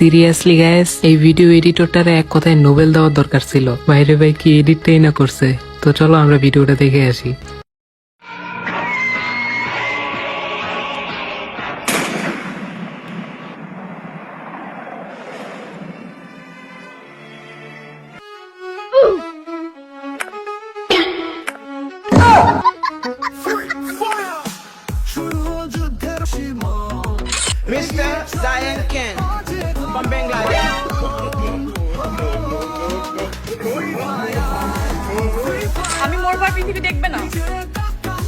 Seriously gas এই video এডিটরটারে এক কথায় নোবেল দেওয়ার দরকার ছিল। বাইরে ভাই কি এডিটটাই না করছে? তো চলো আমরা ভিডিওটা দেখে আসি। Mr. Zion Ken মরবার পৃথিবী দেখবে না।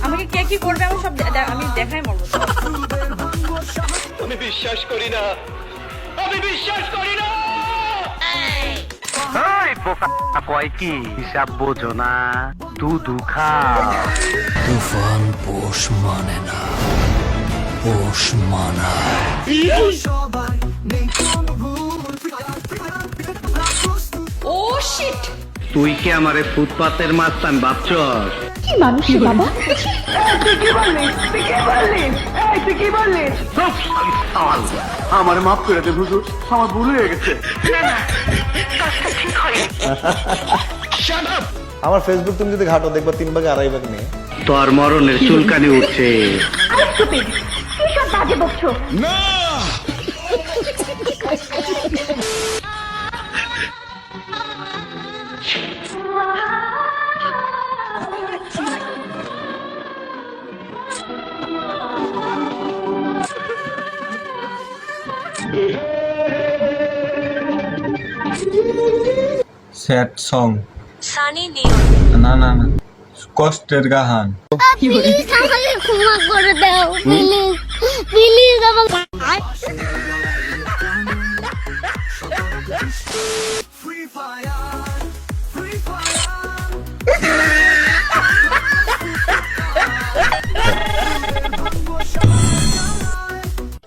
আমাকে কে কি করবে আমি সব আমি দেখাই মরবো। আমি বিশ্বাস করি না। আমি বিশ্বাস করি না। কয় কি হিসাব বোঝো না। দুধু খাও তুফান পোষ মানে না পোষ মানায় ও শিট তুই কি আমারে ফুটপাতের মাস্তান ভাবছস? আমার মাফ করে হুজুর আমার ভুল হয়ে গেছে। আমার ফেসবুক তুমি যদি ঘাটো দেখবা তিন ভাগে আড়াই ভাগ নেই। তোর মরণের চুলকানি উঠছে। স্যাড সং সানি লিওন না না না কষ্টের গাহান প্লিজ আমাকে